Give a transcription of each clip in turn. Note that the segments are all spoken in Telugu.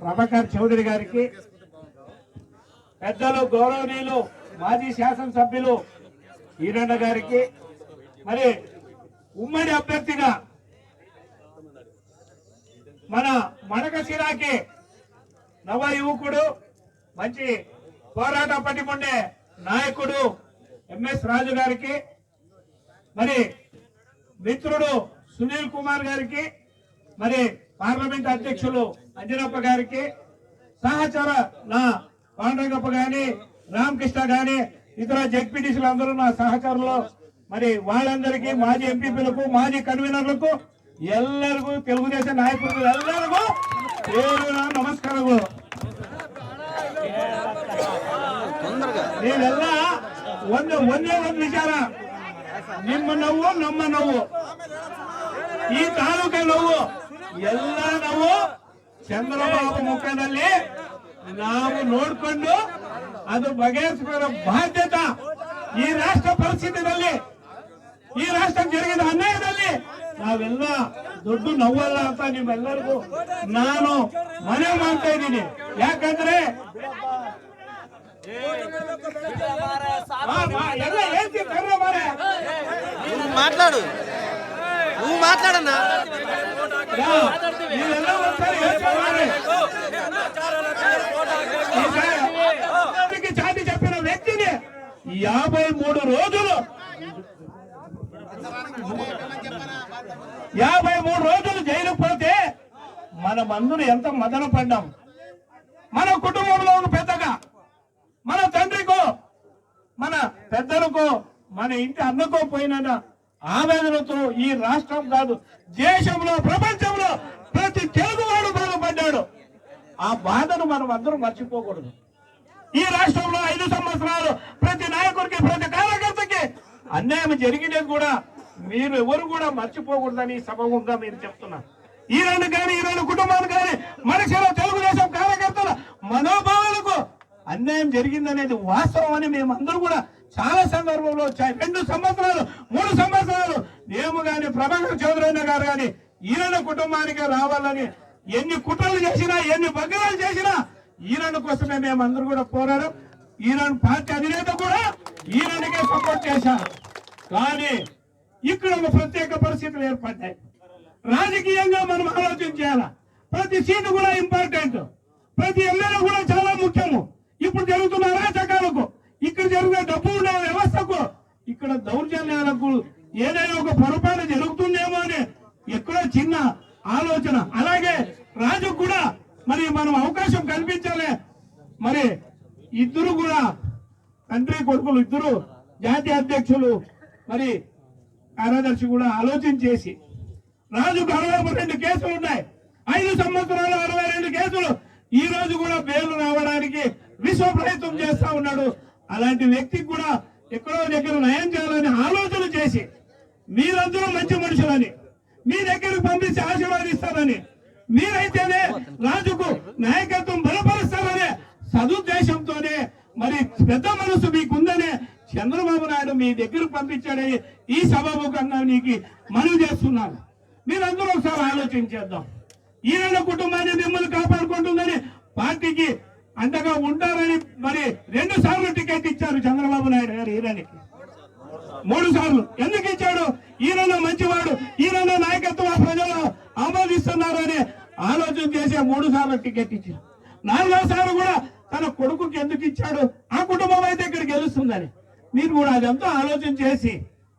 ప్రభాకర్ చౌదరి గారికి పెద్దలు గౌరవనీయులు మాజీ శాసనసభ్యులు ఈరన్న గారికి మరి ఉమ్మడి అభ్యర్థిగా మన మడక సిరాకి నవ యువకుడు మంచి పోరాట పటిముండే నాయకుడు ఎంఎస్ రాజు గారికి మరి మిత్రుడు సునీల్ కుమార్ గారికి మరి పార్లమెంట్ అధ్యక్షులు అంజనప్ప గారికి సహచర నా పాండరంగప్ప గాని రామకృష్ణ గాని ఇతర జడ్పీటీసీలు అందరూ నా సహచరులు మరి వాళ్ళందరికీ మాజీ ఎంపీపీలకు మాజీ కన్వీనర్లకు ಎಲ್ಲರಿಗೂ తెలుగుదేశం నాయకులకు ಎಲ್ಲರಿಗೂ పేరున నమస్కారములు ನೀವೆಲ್ಲ ಒಂದು ಒಂದೇ ಒಂದು ವಿಚಾರ ನಿಮ್ಮ ನೋವು ನಮ್ಮ ನೋವು ಈ ತಾಲೂಕ ನೋವು ಎಲ್ಲ ನಾವು ಚಂದ್ರಬಾಬು ಮುಖದಲ್ಲಿ ನಾವು ನೋಡ್ಕೊಂಡು ಅದು ಬಗೆಹರಿಸಿಕೊಳ್ಳೋ ಬಾಧ್ಯತೆ ಈ ರಾಷ್ಟ್ರ ಪರಿಸ್ಥಿತಿನಲ್ಲಿ ಈ ರಾಷ್ಟ್ರ ಜರುಗಿದ ಅನ್ಯಾಯದಲ್ಲಿ ನಾವೆಲ್ಲ ದೊಡ್ಡ ನೋವಲ್ಲ ಅಂತ ನಿಮ್ಮೆಲ್ಲರಿಗೂ ನಾನು ಮನವಿ ಮಾಡ್ತಾ ಇದ್ದೀನಿ ಯಾಕಂದ್ರೆ ಮಾತಾಡು నువ్వు మాట్లాడన్నా? చాటి చెప్పిన వ్యక్తిని యాభై మూడు రోజులు యాభై మూడు రోజులు జైలు పోతే మనమందరూ ఎంత మదన పడ్డాం? మన కుటుంబంలో ఒక పెద్దగా మన తండ్రికో మన పెద్దలకో మన ఇంటి అన్నకో పోయినా ఆవేదనతో ఈ రాష్ట్రం కాదు దేశంలో ప్రపంచంలో ప్రతి తెలుగువాడు బాధపడ్డాడు. ఆ బాధను మనం అందరం మర్చిపోకూడదు. ఈ రాష్ట్రంలో ఐదు సంవత్సరాలు ప్రతి నాయకుడికి ప్రతి కార్యకర్తకి అన్యాయం జరిగినది కూడా మీరు ఎవరు కూడా మర్చిపోకూడదని సమూహంగా మీరు చెప్తున్నారు ఈ రెండు కానీ ఈ రెండు కుటుంబాలు కానీ మనుషుల తెలుగుదేశం కార్యకర్తల మనోభావాలకు అన్యాయం జరిగిందనేది వాస్తవం అని మేమందరూ కూడా చాలా సందర్భంలో వచ్చాయి. రెండు సంవత్సరాలు మూడు సంవత్సరాలు. మేము కానీ ప్రభాకర్ చౌదరైన గారు కానీ ఈయన కుటుంబానికి రావాలని ఎన్ని కుట్రలు చేసినా ఎన్ని బగ్గరాలు చేసినా ఈయన కోసమే మేమందరూ కూడా పోరాడం. ఈయన పార్టీ అధినేత కూడా ఈయనకే సపోర్ట్ చేశారు. కానీ ఇక్కడ ఒక ప్రత్యేక పరిస్థితులు ఏర్పడ్డాయి. రాజకీయంగా మనం ఆలోచన చేయాలి? ప్రతి సీటు కూడా ఇంపార్టెంట్ ప్రతి ఎమ్మెల్యే కూడా చాలా ముఖ్యము ఇప్పుడు జరుగుతున్న అరాచకాలకు ఇక్కడ జరిగే డబ్బు ఉండే వ్యవస్థకు ఇక్కడ దౌర్జన్యాలకు ఏదైనా ఒక పొరపాటు జరుగుతుందేమో అని ఎక్కడో చిన్న ఆలోచన అలాగే రాజు కూడా మరి మనం అవకాశం కల్పించాలి మరి ఇద్దరు కూడా తండ్రి కొడుకులు ఇద్దరు జాతీయ అధ్యక్షులు మరి కార్యదర్శి కూడా ఆలోచన చేసి రాజుకు అరవై రెండు కేసులు ఉన్నాయి. ఐదు సంవత్సరాలు అరవై రెండు కేసులు. ఈ రోజు కూడా బెయిల్ రావడానికి విశ్వ ప్రయత్నం చేస్తా ఉన్నాడు. అలాంటి వ్యక్తికి కూడా ఎక్కడో దగ్గర నయం చేయాలని ఆలోచన చేసి మీరందరూ మంచి మనుషులని మీ దగ్గరకు పంపించి ఆశీర్వాదిస్తారని మీరైతేనే రాజుకు నాయకత్వం బలపరుస్తారనే సదుద్దేశంతోనే మరి పెద్ద మనసు మీకుందనే చంద్రబాబు నాయుడు మీ దగ్గర పంపించాడని ఈ సభాముఖంగా నీకు మనవి చేస్తున్నాను. మీరందరూ ఒకసారి ఆలోచించేద్దాం ఈయన కుటుంబాన్ని మిమ్మల్ని కాపాడుకుంటుందని పార్టీకి అంతగా ఉంటారని మరి రెండు సార్లు టికెట్ ఇచ్చారు చంద్రబాబు నాయుడు గారు ఈయనకి. మూడు సార్లు. ఎందుకు ఇచ్చాడు? ఈయన మంచివాడు ఈయన నాయకత్వం ప్రజలు ఆమోదిస్తున్నారు అని ఆలోచన చేసే మూడు సార్లు టికెట్ ఇచ్చారు. నాలుగోసారి కూడా తన కొడుకుకి ఎందుకు ఇచ్చాడు? ఆ కుటుంబం అయితే ఇక్కడ గెలుస్తుందని. మీరు కూడా అదంతా ఆలోచన చేసి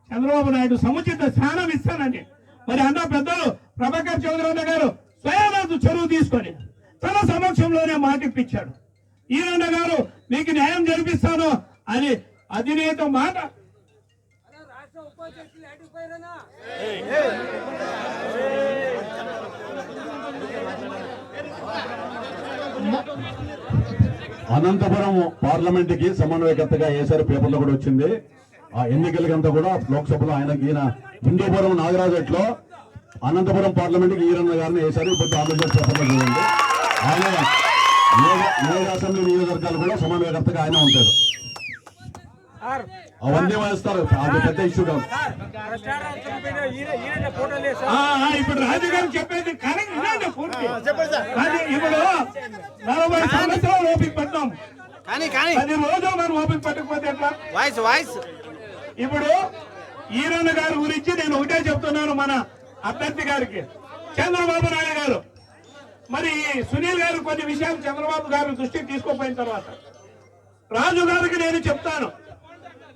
చంద్రబాబు నాయుడు సముచిత స్థానం ఇస్తానండి. మరి అన్న పెద్దలు ప్రభాకర్ చౌదరి గారు స్వయానందు చెరువు తీసుకొని తన సమక్షంలోనే మాట ఇప్పించాడు. గారు మీకు న్యాయం జరిపిస్తాను అని అధినేత మాట. రాష్ట్ర ఉపాధ్యక్షులు అడిగిపోయారనా అనంతపురం పార్లమెంట్కి సమన్వయకర్తగా వేశారు పేపర్లో కూడా వచ్చింది. ఆ ఎన్నికలకంతా కూడా లోక్సభలో ఆయన ఈయన హిందూపురం నాగరాజట్లో అనంతపురం పార్లమెంట్కి ఈరన్న గారిని వేశారు ఇప్పుడు ఆంధ్రప్రదేశ్ పేపర్లో చూడండి. ఆయన ఏడు అసెంబ్లీ నియోజకవర్గాలు కూడా సమన్వయకర్తగా ఆయన ఉంటారు. అవన్నీ వేస్తారు అది పెద్ద ఇష్యూ కాదు. ఇప్పుడు రాజు గారు చెప్పేది కానీ ఇప్పుడు నలభై సంవత్సరాలు ఓపిక పట్టాం కానీ కానీ పది రోజులు మనం ఓపిక పట్టకపోతే ఎట్లా? Voice voice. ఇప్పుడు ఈరన్న గారి గురించి నేను ఒకటే చెప్తున్నాను మన అభ్యర్థి గారికి. చంద్రబాబు నాయుడు గారు. మరి సునీల్ గారు కొన్ని విషయాలు చంద్రబాబు గారి దృష్టికి తీసుకుపోయిన తర్వాత. రాజు గారికి నేను చెప్తాను.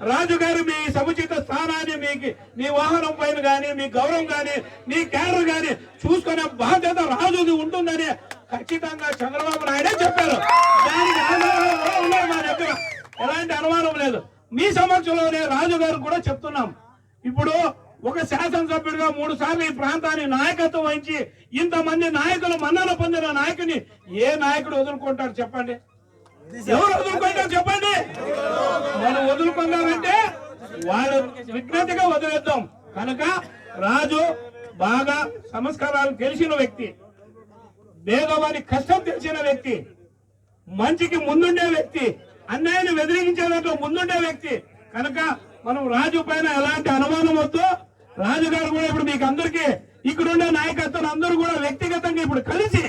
రాజుగారు మీ సముచిత స్థానాన్ని మీకు మీ వాహనం పైన కానీ మీ గౌరవం కానీ మీ క్యాడర్ కానీ చూసుకునే బాధ్యత రాజుది ఉంటుందని ఖచ్చితంగా చంద్రబాబు నాయుడే చెప్పారు. దానికి ఆధారాలు మా దగ్గర ఎలాంటి అనుమానం లేదు. మీ సమక్షంలోనే రాజుగారు కూడా చెప్తున్నాం. ఇప్పుడు ఒక శాసనసభ్యుడిగా మూడు సార్లు ఈ ప్రాంతాన్ని నాయకత్వం వహించి ఇంతమంది నాయకులు మన్నన పొందిన నాయకుని ఏ నాయకుడు వదులుకుంటారు చెప్పండి? ఎవరు వదులుకుంటారు చెప్పండి. మనం వదులుకున్నామంటే వాళ్ళు విజ్ఞతగా వదిలేద్దాం. కనుక రాజు బాగా సంస్కారాలు తెలిసిన వ్యక్తి భేదవారి కష్టం తెలిసిన వ్యక్తి మంచికి ముందుండే వ్యక్తి అన్యాయాన్ని వ్యతిరేకించే దాంట్లో ముందుండే వ్యక్తి. కనుక మనం రాజు పైన ఎలాంటి అనుమానం వద్దు. రాజు గారు కూడా ఇప్పుడు మీకు అందరికీ ఇక్కడుండే నాయకత్వం అందరూ కూడా వ్యక్తిగతంగా ఇప్పుడు కలిసి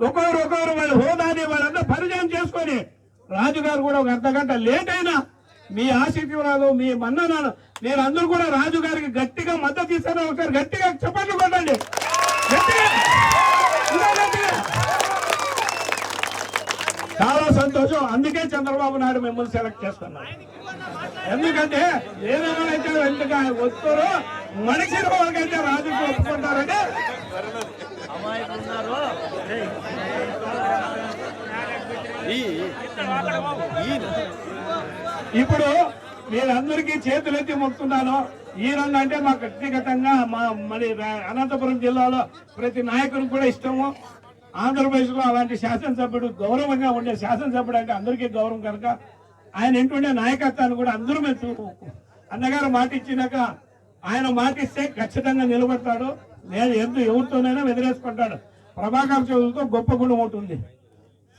ఒకరు ఒకరు వాళ్ళ హోదాని వాళ్ళంతా పరిచయం చేసుకొని రాజుగారు కూడా ఒక అర్ధ గంట లేట్ అయినా మీ ఆశీర్వాదం మీ మన్ననాలు మీరు అందరూ కూడా రాజుగారికి గట్టిగా మద్దతు ఇస్తాను ఒకసారి గట్టిగా చెప్పండి కొట్టండి. చాలా సంతోషం. అందుకే చంద్రబాబు నాయుడు మిమ్మల్ని సెలెక్ట్ చేస్తున్నారు. ఎందుకంటే ఏదైనా ఎందుకు ఆయన వస్తారో మనిషి వాళ్ళకైతే రాజుకు ఒప్పుకుంటారంటే ఇప్పుడు మీరందరికీ చేతులెత్తి మొక్కుతున్నాను. ఈ రంగు అంటే మాకు వ్యక్తిగతంగా మా మరి రా- అనంతపురం జిల్లాలో ప్రతి నాయకుడికి కూడా ఇష్టము. ఆంధ్రప్రదేశ్లో అలాంటి శాసనసభ్యుడు గౌరవంగా ఉండే శాసనసభ్యుడు అంటే అందరికీ గౌరవం కనుక ఆయన ఎంటుండే నాయకత్వాన్ని కూడా అందరూ మేము చూ- అన్నగారు మాట ఇచ్చినాక ఆయన మాట ఇస్తే ఖచ్చితంగా నిలబడతాడు. నేను ఎందుకు ఎవరితోనైనా ఎదిరేసుకుంటాడు ప్రభాకర్ చదువుతో గొప్ప గుణం ఉంటుంది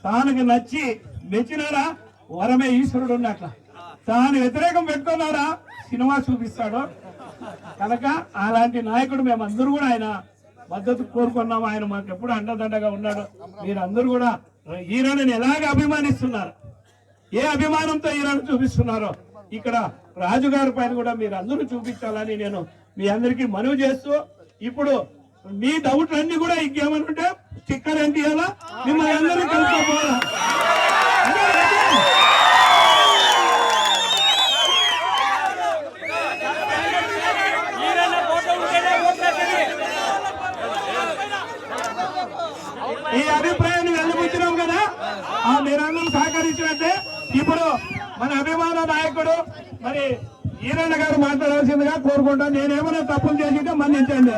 తానుకి నచ్చి మెచ్చినారా? వరమే ఈశ్వరుడు ఉన్నట్ల. తాను వ్యతిరేకం పెట్టుకున్నారా? సినిమా చూపిస్తాడు. కనుక అలాంటి నాయకుడు మేమందరూ కూడా ఆయన మద్దతు కోరుకున్నాము. ఆయన మాకు ఎప్పుడు అండదండగా ఉన్నాడు. మీరందరూ కూడా హీరోని ఎలాగ అభిమానిస్తున్నారు? ఏ అభిమానంతో ఈయనను చూపిస్తున్నారో ఇక్కడ రాజుగారి పైన కూడా మీరు అందరూ చూపించాలని నేను మీ అందరికీ మనవి చేస్తూ ఇప్పుడు మీ డౌట్లన్నీ కూడా ఇంకేమైనా ఉంటే స్టిక్కర్ అంటియాలా మిమ్మల్ని అందరూ కలుసుకోవాలా ఈ అభిప్రాయాన్ని వెళ్ళబుచ్చినాం కదా? ఆ మీరందరూ సహకరించినట్టే. ఇప్పుడు మన అభిమాన నాయకుడు మరి ఈరన్న గారు మాట్లాడాల్సిందిగా కోరుకుంటాను. నేనేమైనా తప్పులు చేసింటే మన్నించండి.